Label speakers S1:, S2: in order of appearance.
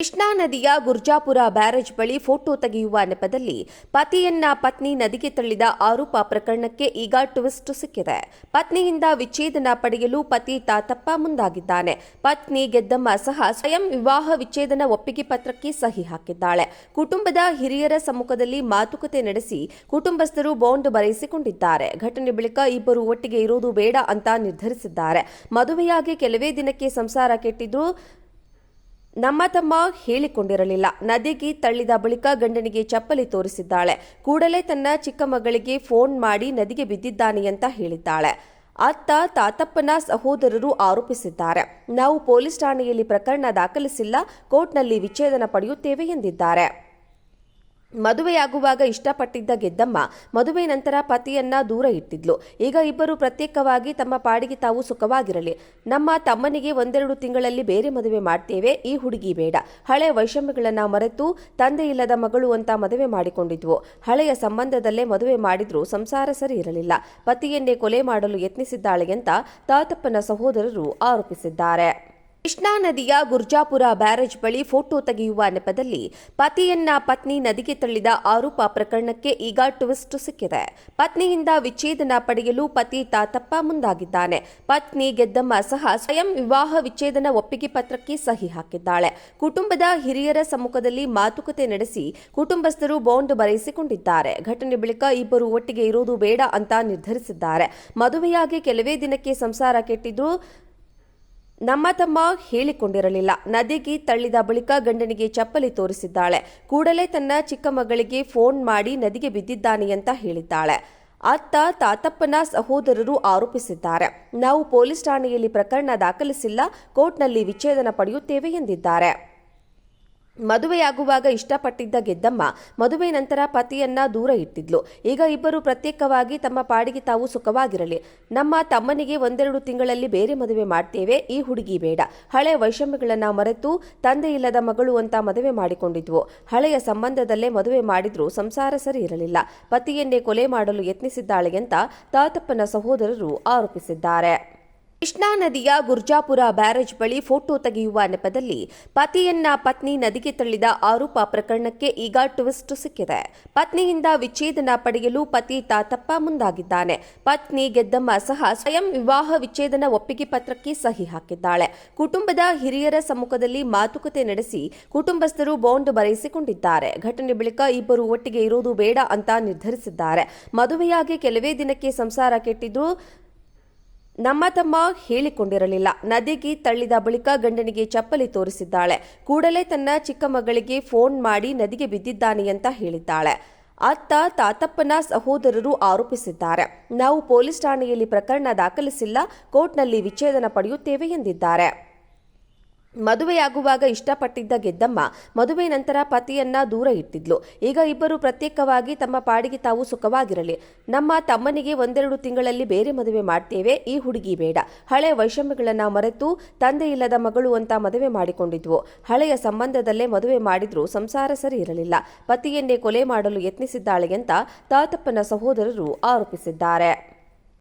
S1: ಕೃಷ್ಣಾ ನದಿಯ ಗುರ್ಜಾಪುರ ಬ್ಯಾರೇಜ್ ಬಳಿ ಫೋಟೋ ತೆಗೆಯುವ ನೆಪದಲ್ಲಿ ಪತಿಯನ್ನ ಪತ್ನಿ ನದಿಗೆ ತಳ್ಳಿದ ಆರೋಪ ಪ್ರಕರಣಕ್ಕೆ ಈಗ ಟ್ವಿಸ್ಟ್ ಸಿಕ್ಕಿದೆ. ಪತ್ನಿಯಿಂದ ವಿಚ್ಛೇದನ ಪಡೆಯಲು ಪತಿ ತಾತಪ್ಪ ಮುಂದಾಗಿದ್ದಾನೆ. ಪತ್ನಿ ಗೆದ್ದಮ್ಮ ಸಹ ಸ್ವಯಂ ವಿವಾಹ ವಿಚ್ಛೇದನ ಒಪ್ಪಿಗೆ ಪತ್ರಕ್ಕೆ ಸಹಿ ಹಾಕಿದ್ದಾಳೆ. ಕುಟುಂಬದ ಹಿರಿಯರ ಸಮ್ಮುಖದಲ್ಲಿ ಮಾತುಕತೆ ನಡೆಸಿ ಕುಟುಂಬಸ್ಥರು ಬಾಂಡ್ ಬರೆಯಿಸಿಕೊಂಡಿದ್ದಾರೆ ಘಟನೆ ಬಳಿಕ ಇಬ್ಬರು ಒಟ್ಟಿಗೆ ಇರೋದು ಬೇಡ ಅಂತ ನಿರ್ಧರಿಸಿದ್ದಾರೆ. ಮದುವೆಯಾಗಿ ಕೆಲವೇ ದಿನಕ್ಕೆ ಸಂಸಾರ ಕೆಟ್ಟಿದ್ದು ನಮ್ಮ ತಮ್ಮ ಹೇಳಿಕೊಂಡಿರಲಿಲ್ಲ. ನದಿಗೆ ತಳ್ಳಿದ ಬಳಿಕ ಗಂಡನಿಗೆ ಚಪ್ಪಲಿ ತೋರಿಸಿದ್ದಾಳೆ. ಕೂಡಲೇ ತನ್ನ ಚಿಕ್ಕ ಮಗಳಿಗೆ ಫೋನ್ ಮಾಡಿ ನದಿಗೆ ಬಿದ್ದಿದ್ದಾನೆ ಅಂತ ಹೇಳಿದ್ದಾಳೆ. ಅತ್ತ ತಾತಪ್ಪನ ಸಹೋದರರು ಆರೋಪಿಸಿದ್ದಾರೆ. ನಾವು ಪೊಲೀಸ್ ಠಾಣೆಯಲ್ಲಿ ಪ್ರಕರಣ ದಾಖಲಿಸಿಲ್ಲ. ಕೋರ್ಟ್ನಲ್ಲಿ ವಿಚ್ಛೇದನ ಪಡೆಯುತ್ತೇವೆ ಎಂದಿದ್ದಾರೆ. ಮದುವೆಯಾಗುವಾಗ ಇಷ್ಟಪಟ್ಟಿದ್ದ ಗೆದ್ದಮ್ಮ ಮದುವೆ ನಂತರ ಪತಿಯನ್ನ ದೂರ ಇಟ್ಟಿದ್ಲು. ಈಗ ಇಬ್ಬರು ಪ್ರತ್ಯೇಕವಾಗಿ ತಮ್ಮ ಪಾಡಿಗೆ ತಾವು ಸುಖವಾಗಿರಲಿ. ನಮ್ಮ ತಮ್ಮನಿಗೆ ಒಂದೆರಡು ತಿಂಗಳಲ್ಲಿ ಬೇರೆ ಮದುವೆ ಮಾಡ್ತೇವೆ. ಈ ಹುಡುಗಿ ಬೇಡ. ಹಳೆ ವೈಷಮ್ಯಗಳನ್ನ ಮರೆತು ತಂದೆ ಇಲ್ಲದ ಮಗಳು ಅಂತ ಮದುವೆ ಮಾಡಿಕೊಂಡಿದ್ವು. ಹಳೆಯ ಸಂಬಂಧದಲ್ಲೇ ಮದುವೆ ಮಾಡಿದ್ರೂ ಸಂಸಾರ ಸರಿ ಇರಲಿಲ್ಲ. ಪತಿಯನ್ನೇ ಕೊಲೆ ಮಾಡಲು ಯತ್ನಿಸಿದ್ದಾಳೆ ಅಂತ ತಾತಪ್ಪನ ಸಹೋದರರು ಆರೋಪಿಸಿದ್ದಾರೆ. ಕೃಷ್ಣಾ ನದಿಯ ಗುರ್ಜಾಪುರ ಬ್ಯಾರೇಜ್ ಬಳಿ ಫೋಟೋ ತೆಗೆಯುವ ನೆಪದಲ್ಲಿ ಪತಿಯನ್ನ ಪತ್ನಿ ನದಿಗೆ ತಳ್ಳಿದ ಆರೋಪ ಪ್ರಕರಣಕ್ಕೆ ಈಗ ಟ್ವಿಸ್ಟ್ ಸಿಕ್ಕಿದೆ. ಪತ್ನಿಯಿಂದ ವಿಚ್ಛೇದನ ಪಡೆಯಲು ಪತಿ ತಾತಪ್ಪ ಮುಂದಾಗಿದ್ದಾನೆ. ಪತ್ನಿ ಗೆದ್ದಮ್ಮ ಸಹ ಸ್ವಯಂ ವಿವಾಹ ವಿಚ್ಛೇದನ ಒಪ್ಪಿಗೆ ಪತ್ರಕ್ಕೆ ಸಹಿ ಹಾಕಿದ್ದಾಳೆ. ಕುಟುಂಬದ ಹಿರಿಯರ ಸಮ್ಮುಖದಲ್ಲಿ ಮಾತುಕತೆ ನಡೆಸಿ ಕುಟುಂಬಸ್ಥರು ಬಾಂಡ್ ಬರೆಯಿಸಿಕೊಂಡಿದ್ದಾರೆ ಘಟನೆ ಬಳಿಕ ಇಬ್ಬರು ಒಟ್ಟಿಗೆ ಇರೋದು ಬೇಡ ಅಂತ ನಿರ್ಧರಿಸಿದ್ದಾರೆ. ಮದುವೆಯಾಗಿ ಕೆಲವೇ ದಿನಕ್ಕೆ ಸಂಸಾರ ಕೆಟ್ಟಿದ್ದು ನಮ್ಮ ತಮ್ಮ ಹೇಳಿಕೊಂಡಿರಲಿಲ್ಲ. ನದಿಗೆ ತಳ್ಳಿದ ಬಳಿಕ ಗಂಡನಿಗೆ ಚಪ್ಪಲಿ ತೋರಿಸಿದ್ದಾಳೆ. ಕೂಡಲೇ ತನ್ನ ಚಿಕ್ಕ ಮಗಳಿಗೆ ಫೋನ್ ಮಾಡಿ ನದಿಗೆ ಬಿದ್ದಿದ್ದಾನೆ ಅಂತ ಹೇಳಿದ್ದಾಳೆ. ಅತ್ತ ತಾತಪ್ಪನ ಸಹೋದರರು ಆರೋಪಿಸಿದ್ದಾರೆ. ನಾವು ಪೊಲೀಸ್ ಠಾಣೆಯಲ್ಲಿ ಪ್ರಕರಣ ದಾಖಲಿಸಿಲ್ಲ. ಕೋರ್ಟ್ನಲ್ಲಿ ವಿಚ್ಛೇದನ ಪಡೆಯುತ್ತೇವೆ ಎಂದಿದ್ದಾರೆ. ಮದುವೆಯಾಗುವಾಗ ಇಷ್ಟಪಟ್ಟಿದ್ದ ಗೆದ್ದಮ್ಮ ಮದುವೆ ನಂತರ ಪತಿಯನ್ನ ದೂರ ಇಟ್ಟಿದ್ಲು. ಈಗ ಇಬ್ಬರು ಪ್ರತ್ಯೇಕವಾಗಿ ತಮ್ಮ ಪಾಡಿಗೆ ತಾವು ಸುಖವಾಗಿರಲಿ. ನಮ್ಮ ತಮ್ಮನಿಗೆ ಒಂದೆರಡು ತಿಂಗಳಲ್ಲಿ ಬೇರೆ ಮದುವೆ ಮಾಡ್ತೇವೆ, ಈ ಹುಡುಗಿ ಬೇಡ. ಹಳೆ ವೈಷಮ್ಯಗಳನ್ನ ಮರೆತು ತಂದೆ ಇಲ್ಲದ ಮಗಳು ಅಂತ ಮದುವೆ ಮಾಡಿಕೊಂಡಿದ್ವು. ಹಳೆಯ ಸಂಬಂಧದಲ್ಲೇ ಮದುವೆ ಮಾಡಿದ್ರೂ ಸಂಸಾರ ಸರಿ ಇರಲಿಲ್ಲ. ಪತಿಯನ್ನೇ ಕೊಲೆ ಮಾಡಲು ಯತ್ನಿಸಿದ್ದಾಳೆ ಅಂತ ತಾತಪ್ಪನ ಸಹೋದರರು ಆರೋಪಿಸಿದ್ದಾರೆ. ಕೃಷ್ಣಾ ನದಿಯ ಗುರ್ಜಾಪುರ ಬ್ಯಾರೇಜ್ ಬಳಿ ಫೋಟೋ ತೆಗೆಯುವ ನೆಪದಲ್ಲಿ ಪತಿಯನ್ನ ಪತ್ನಿ ನದಿಗೆ ತಳ್ಳಿದ ಆರೋಪ ಪ್ರಕರಣಕ್ಕೆ ಈಗ ಟ್ವಿಸ್ಟ್ ಸಿಕ್ಕಿದೆ. ಪತ್ನಿಯಿಂದ ವಿಚ್ಛೇದನ ಪಡೆಯಲು ಪತಿ ತಾತಪ್ಪ ಮುಂದಾಗಿದ್ದಾನೆ. ಪತ್ನಿ ಗೆದ್ದಮ್ಮ ಸಹ ಸ್ವಯಂ ವಿವಾಹ ವಿಚ್ಛೇದನ ಒಪ್ಪಿಗೆ ಪತ್ರಕ್ಕೆ ಸಹಿ ಹಾಕಿದ್ದಾಳೆ. ಕುಟುಂಬದ ಹಿರಿಯರ ಸಮ್ಮುಖದಲ್ಲಿ ಮಾತುಕತೆ ನಡೆಸಿ ಕುಟುಂಬಸ್ಥರು ಬಾಂಡ್ ಬರೆಯಿಸಿಕೊಂಡಿದ್ದಾರೆ ಘಟನೆ ಬಳಿಕ ಇಬ್ಬರು ಒಟ್ಟಿಗೆ ಇರೋದು ಬೇಡ ಅಂತ ನಿರ್ಧರಿಸಿದ್ದಾರೆ. ಮದುವೆಯಾಗಿ ಕೆಲವೇ ದಿನಕ್ಕೆ ಸಂಸಾರ ಕೆಟ್ಟಿದ್ದು ನಮ್ಮ ತಮ್ಮ ಹೇಳಿಕೊಂಡಿರಲಿಲ್ಲ. ನದಿಗೆ ತಳ್ಳಿದ ಬಳಿಕ ಗಂಡನಿಗೆ ಚಪ್ಪಲಿ ತೋರಿಸಿದ್ದಾಳೆ. ಕೂಡಲೇ ತನ್ನ ಚಿಕ್ಕ ಮಗಳಿಗೆ ಫೋನ್ ಮಾಡಿ ನದಿಗೆ ಬಿದ್ದಿದ್ದಾನೆ ಅಂತ ಹೇಳಿದ್ದಾಳೆ. ಅತ್ತ ತಾತಪ್ಪನ ಸಹೋದರರು ಆರೋಪಿಸಿದ್ದಾರೆ. ನಾವು ಪೊಲೀಸ್ ಠಾಣೆಯಲ್ಲಿ ಪ್ರಕರಣ ದಾಖಲಿಸಿಲ್ಲ, ಕೋರ್ಟ್ನಲ್ಲಿ ವಿಚ್ಛೇದನ ಪಡೆಯುತ್ತೇವೆ ಎಂದಿದ್ದಾರೆ. ಮದುವೆಯಾಗುವಾಗ ಇಷ್ಟಪಟ್ಟಿದ್ದ ಗೆದ್ದಮ್ಮ ಮದುವೆ ನಂತರ ಪತಿಯನ್ನ ದೂರ ಇಟ್ಟಿದ್ಲು. ಈಗ ಇಬ್ಬರು ಪ್ರತ್ಯೇಕವಾಗಿ ತಮ್ಮ ಪಾಡಿಗೆ ತಾವು ಸುಖವಾಗಿರಲಿ. ನಮ್ಮ ತಮ್ಮನಿಗೆ ಒಂದೆರಡು ತಿಂಗಳಲ್ಲಿ ಬೇರೆ ಮದುವೆ ಮಾಡ್ತೇವೆ. ಈ ಹುಡುಗಿ ಬೇಡ. ಹಳೆ ವೈಷಮ್ಯಗಳನ್ನ ಮರೆತು ತಂದೆ ಇಲ್ಲದ ಮಗಳು ಅಂತ ಮದುವೆ ಮಾಡಿಕೊಂಡಿದ್ವು. ಹಳೆಯ ಸಂಬಂಧದಲ್ಲೇ ಮದುವೆ ಮಾಡಿದ್ರೂ ಸಂಸಾರ ಸರಿ ಇರಲಿಲ್ಲ. ಪತಿಯನ್ನೇ ಕೊಲೆ ಮಾಡಲು ಯತ್ನಿಸಿದ್ದಾಳೆ ಅಂತ ತಾತಪ್ಪನ ಸಹೋದರರು ಆರೋಪಿಸಿದ್ದಾರೆ.